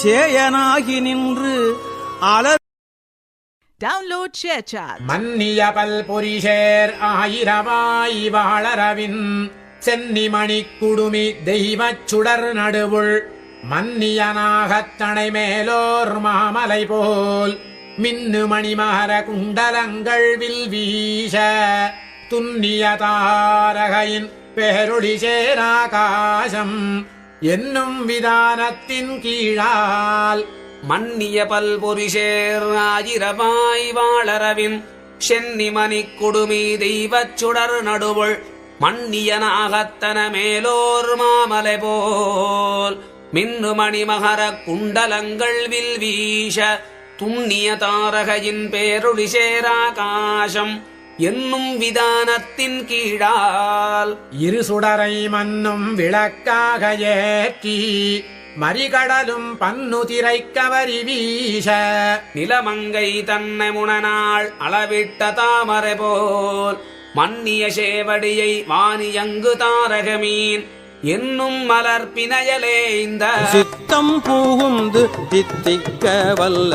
சேயனாகி நின்று அலர் Download ShareChat. மன்னிய பல்பொரிஷேர் ஆயிரவாய் வாழரவின் சென்னிமணி குடுமி தெய்வச் சுடர் நடுவுள் மன்னியனாகத்தனை மேலோர் மாமலை போல் மின்னு மணிமகர குண்டலங்கள் வில் வீச துன்னிய தாரகையின் பேரொளி சேராகாசம் என்னும் விதானத்தின் கீழால் மன்னிய பல்பொரிஷேர் ஆயிரமாய் வாழரவின் சென்னிமணி குடுமி தெய்வச் சுடர் நடுவுள் மன்னியனாகத்தன மேலோர் மாமலை போல் மின்னுமணி மகர குண்டலங்கள் வில் வீச துண்ணிய தாரகையின் பேரொளி சேராகாசம் என்னும் விதானத்தின் கீழால். இரு சுடரை மன்னும் விளக்காக ஏற்றி மறிகடலும் பன்னுதிரை கவரி வீச. நிலமங்கை தன்னை முனநாள் அளவிட்ட தாமரை போல் மன்னிய சேவடியை வாணியங்கு தாரகமீன் என்னும் மலர்பினையலே இந்த. சித்தம் பூகுந்து தித்திக்க வல்ல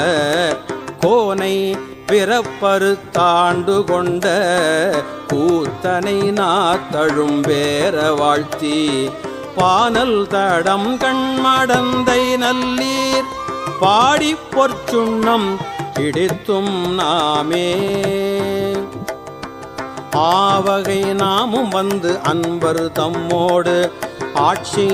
கோனை பிறப்பறுத்தாண்டு கொண்ட கூத்தனை நாத்தழும் வேற வாழ்த்தி. பானல் தடம் கண்மடந்தை நல்லீர். பாடி பொற்சுண்ணம் கிடைத்தும் நாமே. ஆவகை நாமும் வந்து அன்பர் தம்மோடு ஆட்சி